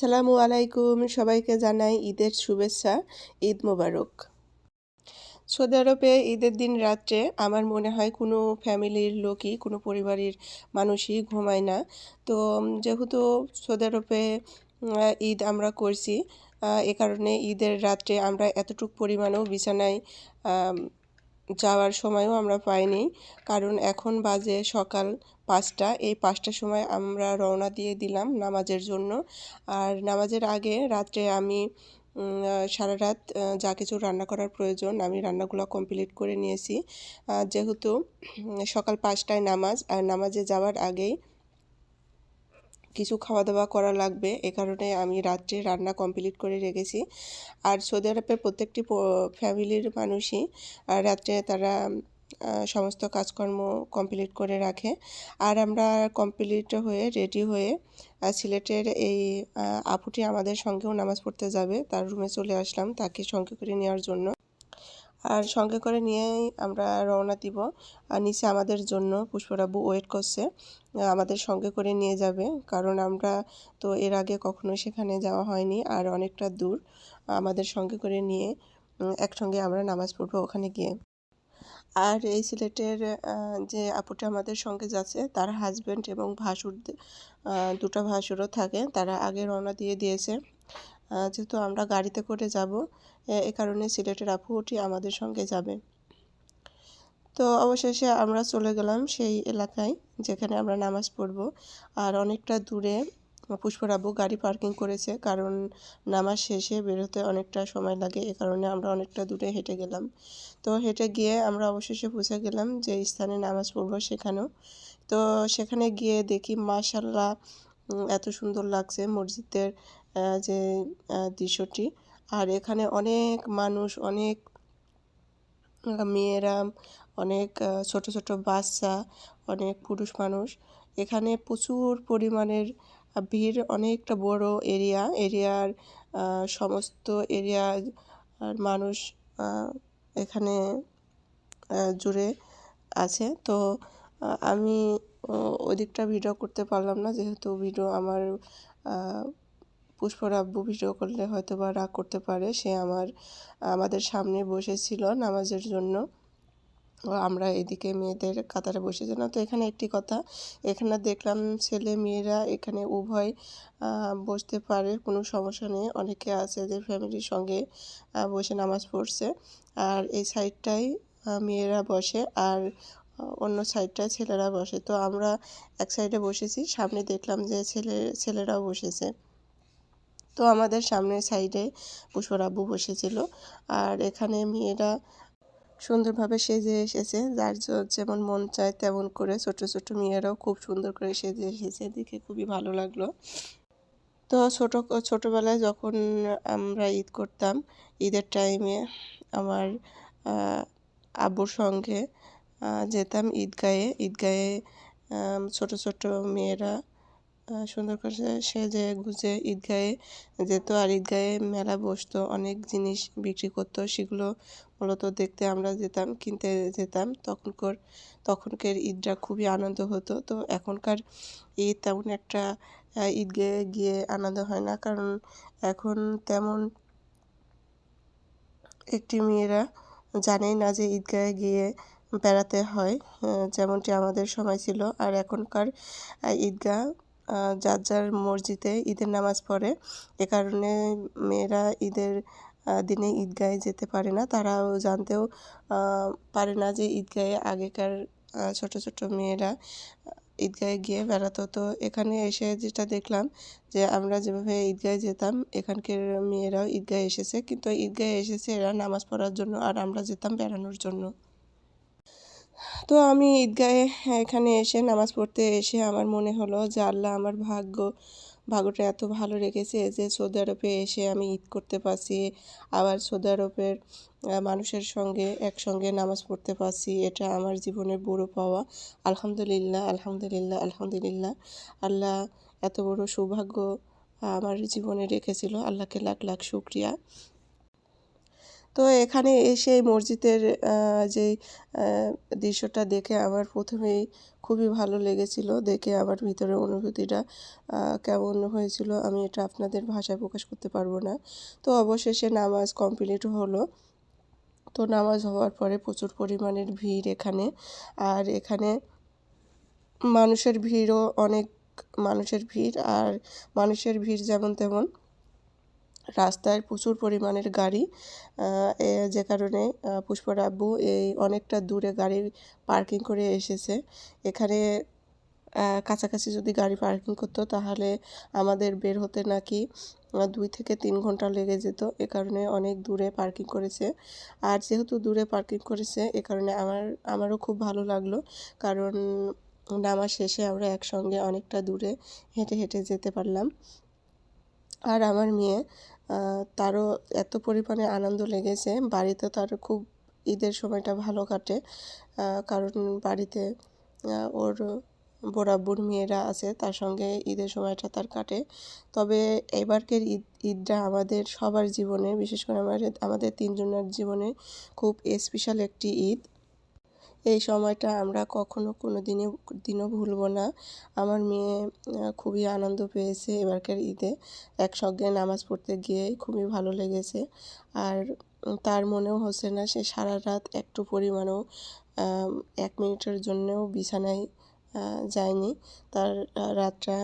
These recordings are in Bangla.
আসসালামু আলাইকুম, সবাইকে জানাই ঈদের শুভেচ্ছা, ঈদ মোবারক। সৌদি আরবে ঈদের দিন রাত্রে আমার মনে হয় কোনো ফ্যামিলির লোকই, কোনো পরিবারের মানুষই ঘুমায় না। তো যেহেতু সৌদি আরবে ঈদ আমরা করছি এ কারণে ঈদের রাত্রে আমরা এতটুকু পরিমাণেও বিছানায় যাওয়ার সময়ও আমরা পাইনি। কারণ এখন বাজে সকাল পাঁচটা, এই পাঁচটার সময় আমরা রওনা দিয়ে দিলাম নামাজের জন্য। আর নামাজের আগে রাত্রে আমি সারা রাত যা কিছু রান্না করার প্রয়োজন আমি রান্নাগুলো কমপ্লিট করে নিয়েছি। যেহেতু সকাল পাঁচটায় নামাজ, আর নামাজে যাওয়ার আগেই কিছু খাওয়া দাওয়া করা লাগবে, এ কারণে আমি রাত্রে রান্না কমপ্লিট করে রেখেছি। আর সৌদি আরবের প্রত্যেকটি ফ্যামিলির মানুষই রাত্রে তারা সমস্ত কাজকর্ম কমপ্লিট করে রাখে। আর আমরা কমপ্লিট হয়ে রেডি হয়ে সিলেটের এই আপুটি আমাদের সঙ্গেও নামাজ পড়তে যাবে। তার রুমে চলে আসলাম তাকে সঙ্গে করে নেওয়ার জন্য। আর সঙ্গে করে নিয়েই আমরা রওনা দিব। আর নিচে আমাদের জন্য পুষ্পরাবু ওয়েট করছে। আমাদের সঙ্গে করে নিয়ে যাবে। কারণ আমরা তো এর আগে কখনো সেখানে যাওয়া হয়নি আর অনেকটা দূর। আমাদের সঙ্গে করে নিয়ে একসঙ্গে আমরা নামাজ পড়ব ওখানে গিয়ে। আর এই সিলেটের যে আপুটা আমাদের সঙ্গে যাচ্ছে, তার হাজব্যান্ড এবং ভাসুর দুটা ভাসুরও থাকে, তারা আগে রওনা দিয়ে দিয়েছে। যেহেতু আমরা গাড়িতে করে যাব এ কারণে সিলেটের আপুটি আমাদের সঙ্গে যাবে। তো অবশেষে আমরা চলে গেলাম সেই এলাকায়, যেখানে আমরা নামাজ পড়ব। আর অনেকটা দূরে পুষ্পর আব্বু গাড়ি পার্কিং করেছে, কারণ নামাজ শেষে বেরোতে অনেকটা সময় লাগে, এ কারণে আমরা অনেকটা দূরে হেঁটে গেলাম। তো হেঁটে গিয়ে আমরা অবশেষে পৌঁছে গেলাম যে স্থানে নামাজ পড়ব সেখানেও। তো সেখানে গিয়ে দেখি মাশাল্লাহ এত সুন্দর লাগছে মসজিদের যে দৃশ্যটি। আর এখানে অনেক মানুষ, অনেক মেয়েরা, অনেক ছোট ছোট বাচ্চা, অনেক পুরুষ মানুষ। এখানে প্রচুর পরিমাণের ভিড় অনেকটা বড় এরিয়া। এরিয়ার সমস্ত এরিয়ার মানুষ এখানে জুড়ে আছে। তো আমি ওদিকটা ভিডিও করতে পারলাম না। যেহেতু ভিডিও আমার পুষ্পর আব্বু ভিডিও করলে হয়তো বা রাগ করতে পারে। সে আমার, আমাদের সামনে বসেছিল নামাজের জন্য। আমরা এদিকে মেয়েদের কাতারে বসেছিলাম তো এখানে একটি কথা, এখানে দেখলাম ছেলে মেয়েরা এখানে উভয় বসতে পারে, কোনো সমস্যা নেই। অনেকে আছে যে ফ্যামিলির সঙ্গে বসে নামাজ পড়ছে। আর এই সাইডটাই মেয়েরা বসে আর অন্য সাইডটায় ছেলেরা বসে। তো আমরা এক সাইডে বসেছি, সামনে দেখলাম যে ছেলে, ছেলেরাও বসেছে। তো আমাদের সামনের সাইডে পুষ্পর আব্বু বসেছিল। আর এখানে মেয়েরা সুন্দরভাবে সেজে এসেছে। যার যেমন মন চায় তেমন করে ছোট ছোট মেয়েরাও খুব সুন্দর করে সেজে এসেছে। দেখে খুবই ভালো লাগল। তো ছোট, ছোটোবেলায় যখন আমরা ঈদ করতাম, ঈদের টাইমে আমার আব্বুর সঙ্গে যেতাম ঈদগাহে। ঈদগাহে ছোট ছোট মেয়েরা সুন্দর করে সেজে গুজে ঈদগাহে যেত আর ঈদগাহে মেলা বসতো, অনেক জিনিস বিক্রি করতো, সেগুলো মূলত দেখতে আমরা যেতাম, কিনতে যেতাম। তখনকার তখনকার ঈদটা খুবই আনন্দ হতো। তো এখনকার ঈদ তেমন একটা ঈদগাহে গিয়ে আনন্দ হয় না। কারণ এখন তেমন একটি মেয়েরা জানেই না যে ঈদগাহে গিয়ে বেড়াতে হয় যেমনটি আমাদের সময় ছিল। আর এখনকার ঈদগাহ যার যার মসজিদে ঈদের নামাজ পড়ে। এ কারণে মেয়েরা ঈদের দিনে ঈদগাহে যেতে পারে না। তারাও জানতেও পারে না যে ঈদগাহে আগেকার ছোট ছোট মেয়েরা ঈদগাহে গিয়ে বেড়াতো। তো এখানে এসে যেটা দেখলাম যে আমরা যেভাবে ঈদগাহে যেতাম, এখানকার মেয়েরাও ঈদগাহে এসেছে। কিন্তু ঈদগাহে এসেছে এরা নামাজ পড়ার জন্য আর আমরা যেতাম বেড়ানোর জন্য। তো আমি ঈদগাহে এখানে এসে নামাজ পড়তে এসে আমার মনে হলো যে আল্লাহ আমার ভাগ্য, ভাগ্যটা এত ভালো রেখেছে যে সৌদি আরবে এসে আমি ঈদ করতে পারছি, আবার সৌদি আরবের মানুষের সঙ্গে একসঙ্গে নামাজ পড়তে পারছি, এটা আমার জীবনের বড় পাওয়া। আলহামদুলিল্লাহ আলহামদুলিল্লাহ আলহামদুলিল্লাহ। আল্লাহ এত বড় সৌভাগ্য আমার জীবনে রেখেছিল, আল্লাহকে লাখ লাখ শুক্রিয়া। তো এখানে এসে মসজিদের যেই দৃশ্যটা দেখে আমার প্রথমেই খুবই ভালো লেগেছিল। দেখে আমার ভিতরে অনুভূতিটা কেমন হয়েছিল আমি এটা আপনাদের ভাষায় প্রকাশ করতে পারব না। তো অবশেষে নামাজ কমপ্লিট হলো। তো নামাজ হওয়ার পরে প্রচুর পরিমাণের ভিড় এখানে। আর এখানে মানুষের ভিড়ও অনেক, মানুষের ভিড়। আর মানুষের ভিড় যেমন তেমন রাস্তায় প্রচুর পরিমাণের গাড়ি যে কারণে পুষ্পর এই অনেকটা দূরে গাড়ি পার্কিং করে এসেছে। এখানে কাছাকাছি যদি গাড়ি পার্কিং করতো তাহলে আমাদের বের হতে নাকি দুই থেকে তিন ঘণ্টা লেগে যেত। এ কারণে অনেক দূরে পার্কিং করেছে। আর যেহেতু দূরে পার্কিং করেছে, এ কারণে আমার, আমারও খুব ভালো লাগল। কারণ নামাজ শেষে আমরা একসঙ্গে অনেকটা দূরে হেঁটে হেঁটে যেতে পারলাম। আর আমার মেয়ে তারও এত পরিমাণে আনন্দ লেগেছে। বাড়িতে তার খুব ঈদের সময়টা ভালো কাটে কারণ বাড়িতে ওর বড়াব্বুর মেয়েরা আছে, তার সঙ্গে ঈদের সময়টা তার কাটে। তবে এবারকের ঈদ, ঈদটা আমাদের সবার জীবনে, বিশেষ করে আমাদের আমাদের তিনজনের জীবনে খুব স্পেশাল একটি ঈদ। এই সময়টা আমরা কখনো কোনো দিনে দিনও ভুলবো না। আমার মেয়ে খুবই আনন্দ পেয়েছে এবারকার ঈদে। একসঙ্গে নামাজ পড়তে গিয়ে খুবই ভালো লেগেছে। আর তার মনেও হচ্ছে না, সে সারা রাত একটু পরিমাণও এক মিনিটের জন্যও বিছানায় যায়নি। তার রাতটা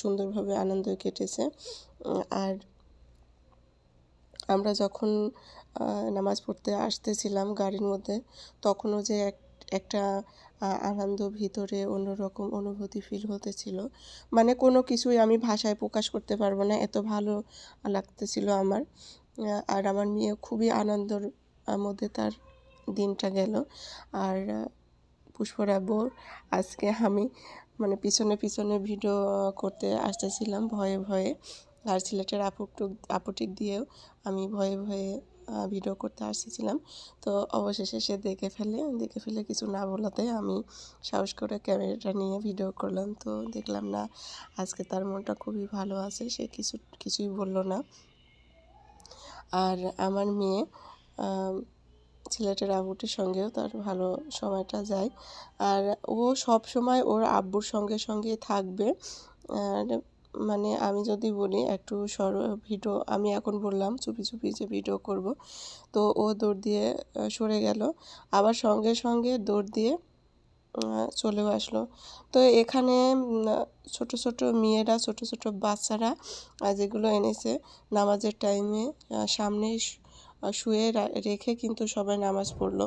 সুন্দরভাবে আনন্দ কেটেছে। আর আমরা যখন নামাজ পড়তে আসতেছিলাম গাড়ির মধ্যে তখনও যে এক একটা আনন্দ ভিতরে অন্যরকম অনুভূতি ফিল হতেছিল। মানে কোনো কিছুই আমি ভাষায় প্রকাশ করতে পারব না এত ভালো লাগতেছিল আমার। আর আমার মেয়ে খুবই আনন্দর মধ্যে তার দিনটা গেল। আর আহ, পুষ্পরাব্বুর আজকে আমি মানে পিছনে পিছনে ভিডিও করতে আসতেছিলাম ভয়ে ভয়ে। আর সিলেটের আপুটুক আপুটিক দিয়েও আমি ভয়ে ভয়ে ভিডিও করতে আসছিলাম তো অবশেষে সে দেখে ফেলে। দেখে ফেলে কিছু না বলাতে আমি সাহস করে ক্যামেরাটা নিয়ে ভিডিও করলাম। তো দেখলাম, না, আজকে তার মনটা খুবই ভালো আছে। সে কিছু, কিছুই বলল না। আর আমার মেয়ে ছেলেটার আব্বুটির সঙ্গেও তার ভালো সময়টা যায়। আর ও সব সময় ওর আব্বুর সঙ্গে সঙ্গে থাকবে। আর মানে আমি যদি বলি একটু সর ভিডিও, আমি এখন বললাম চুপি চুপি যে ভিডিও করব। তো ও দৌড় দিয়ে সরে গেল। আবার সঙ্গে সঙ্গে দৌড় দিয়ে চলেও আসলো। তো এখানে ছোট ছোট মেয়েরা, ছোট ছোট বাচ্চারা যেগুলো এনেছে নামাজের টাইমে সামনে শুয়ে রেখে কিন্তু সবাই নামাজ পড়ল।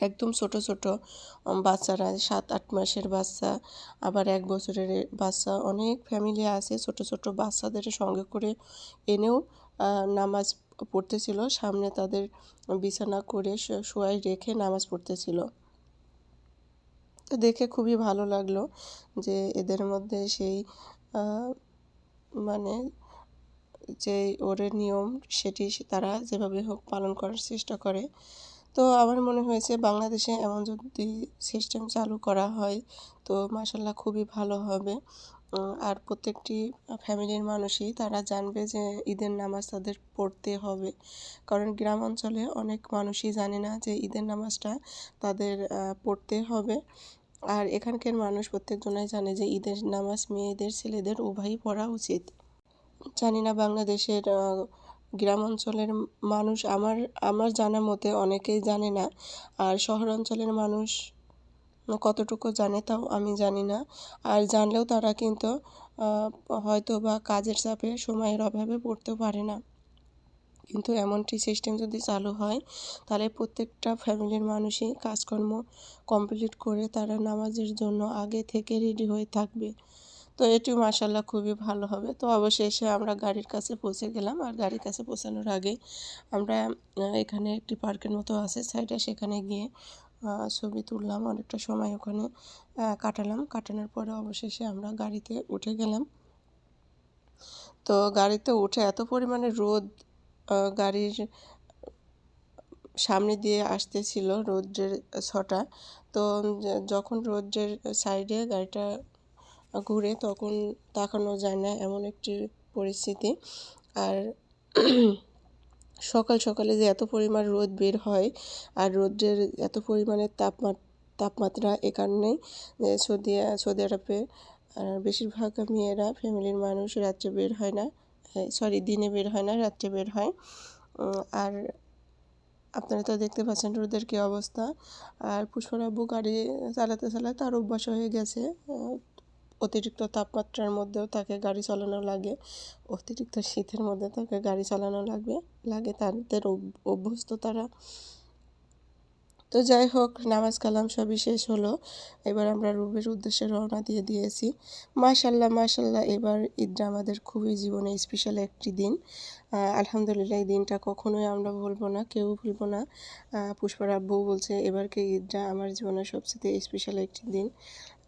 একদম ছোট ছোট বাচ্চারা, সাত, আট মাসের বাচ্চা, আবার এক বছরের বাচ্চা, অনেক ফ্যামিলি আছে ছোট ছোট বাচ্চাদের সঙ্গে করে এনেও নামাজ পড়তেছিল। সামনে তাদের বিছানা করে শো- শোয়াই রেখে নামাজ পড়তেছিল। তো দেখে খুবই ভালো লাগল যে এদের মধ্যে সেই মানে যে ওদের নিয়ম সেটি তারা যেভাবে হোক পালন করার চেষ্টা করে। তো আমার মনে হয়েছে বাংলাদেশে এমন যদি সিস্টেম চালু করা হয়, তো মাসাল্লাহ খুবই ভালো হবে। আর প্রত্যেকটি ফ্যামিলির মানুষই তারা জানবে যে ঈদের নামাজ তাদের পড়তে হবে। কারণ গ্রাম অঞ্চলে অনেক মানুষই জানে না যে ঈদের নামাজটা তাদের পড়তে হবে। আর এখানকার মানুষ প্রত্যেকজনাই জানে যে ঈদের নামাজ মেয়েদের, ছেলেদের উভয়ই পড়া উচিত। জানি না বাংলাদেশের গ্রাম অঞ্চলের মানুষ আমার আমার জানা মতে অনেকেই জানে না। আর শহর অঞ্চলের মানুষ কতটুকু জানে তাও আমি জানি না। আর জানলেও তারা কিন্তু হয়তো বা কাজের চাপে সময়ের অভাবে পড়তেও পারে না। কিন্তু এমনটি সিস্টেম যদি চালু হয়, তাহলে প্রত্যেকটা ফ্যামিলির মানুষই কাজকর্ম কমপ্লিট করে তারা নামাজের জন্য আগে থেকে রেডি হয়ে থাকবে। তো এটি মাসাল্লাহ খুবই ভালো হবে। তো অবশেষে আমরা গাড়ির কাছে পৌঁছে গেলাম আর গাড়ির কাছে পৌঁছানোর আগে আমরা এখানে একটি পার্কের মতো আছে সাইডে। সেখানে গিয়ে ছবি তুললাম, অনেকটা সময় ওখানে কাটালাম। কাটানোর পরে অবশেষে আমরা গাড়িতে উঠে গেলাম। তো গাড়িতে উঠে এত পরিমাণে রোদ গাড়ির সামনে দিয়ে আসতেছিল রোদ্রের ছটা। তো যখন রোদ্রের সাইডে গাড়িটা ঘুরে তখন তাকানো যায় না এমন একটি পরিস্থিতি। আর সকাল সকালে যে এত পরিমাণ রোদ বের হয় আর রোদের এত পরিমাণের তাপমাত্রা তাপমাত্রা এ কারণেই সৌদি সৌদি আরবে, আর বেশিরভাগ মেয়েরা, ফ্যামিলির মানুষ রাত্রে বের হয় না সরি দিনে বের হয় না, রাত্রে বের হয়। আর আপনারা তো দেখতে পাচ্ছেন রোদের কী অবস্থা। আর পুষ্পরাব্বু গাড়ি চালাতে চালাতে তার অভ্যাস হয়ে গেছে। অতিরিক্ত তাপমাত্রার মধ্যেও তাকে গাড়ি চালানো লাগে। অতিরিক্ত শীতের মধ্যে তাকে গাড়ি চালানো লাগবে, লাগে তাদের অভ- অভ্যস্ত তারা তো যাই হোক, নামাজ কালাম সবই শেষ হলো। এবার আমরা রুবের উদ্দেশ্যে রওনা দিয়ে দিয়েছি। মাশাল্লাহ মাশাল্লাহ এবার ঈদটা আমাদের খুবই জীবনে স্পেশাল একটি দিন। আলহামদুলিল্লাহ, এই দিনটা কখনোই আমরা ভুলবো না, কেউ ভুলবো না। পুষ্পার আব্বু বলছে এবারকে ঈদটা আমার জীবনের সবচেয়ে স্পেশাল একটি দিন।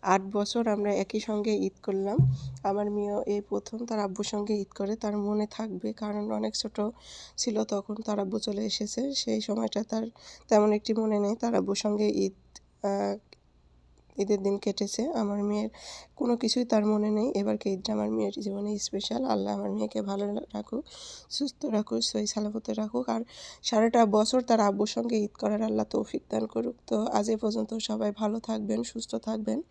আট বছর আমরা একই সঙ্গে ঈদ করলাম। আমার মেয়েও এই প্রথম, তার আব্বুর সঙ্গে ঈদ করে, তার মনে থাকবে। কারণ অনেক ছোট ছিল তখন তার আব্বু চলে এসেছে। সেই সময়টা তার তেমন একটি মনে নেই। তার আব্বুর সঙ্গে ঈদ ঈদের দিন কেটেছে। আমার মেয়ের কোনো কিছুই তার মনে নেই। এবারকে ঈদটা আমার মেয়ের জীবনে স্পেশাল আল্লাহ আমার মেয়েকে ভালো রাখুক, সুস্থ রাখুক সই সালামতে রাখুক। আর সারাটা বছর তার আব্বুর সঙ্গে ঈদ করার আল্লাহ তৌফিক দান করুক। তো আজ এ পর্যন্ত সবাই ভালো থাকবেন, সুস্থ থাকবেন।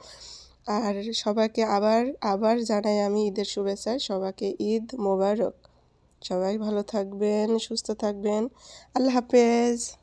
আর সবাইকে আবার আবার জানাই আমি ঈদের শুভেচ্ছা। সবাইকে ঈদ মোবারক। সবাই ভালো থাকবেন, সুস্থ থাকবেন। আল্লাহ হাফেজ।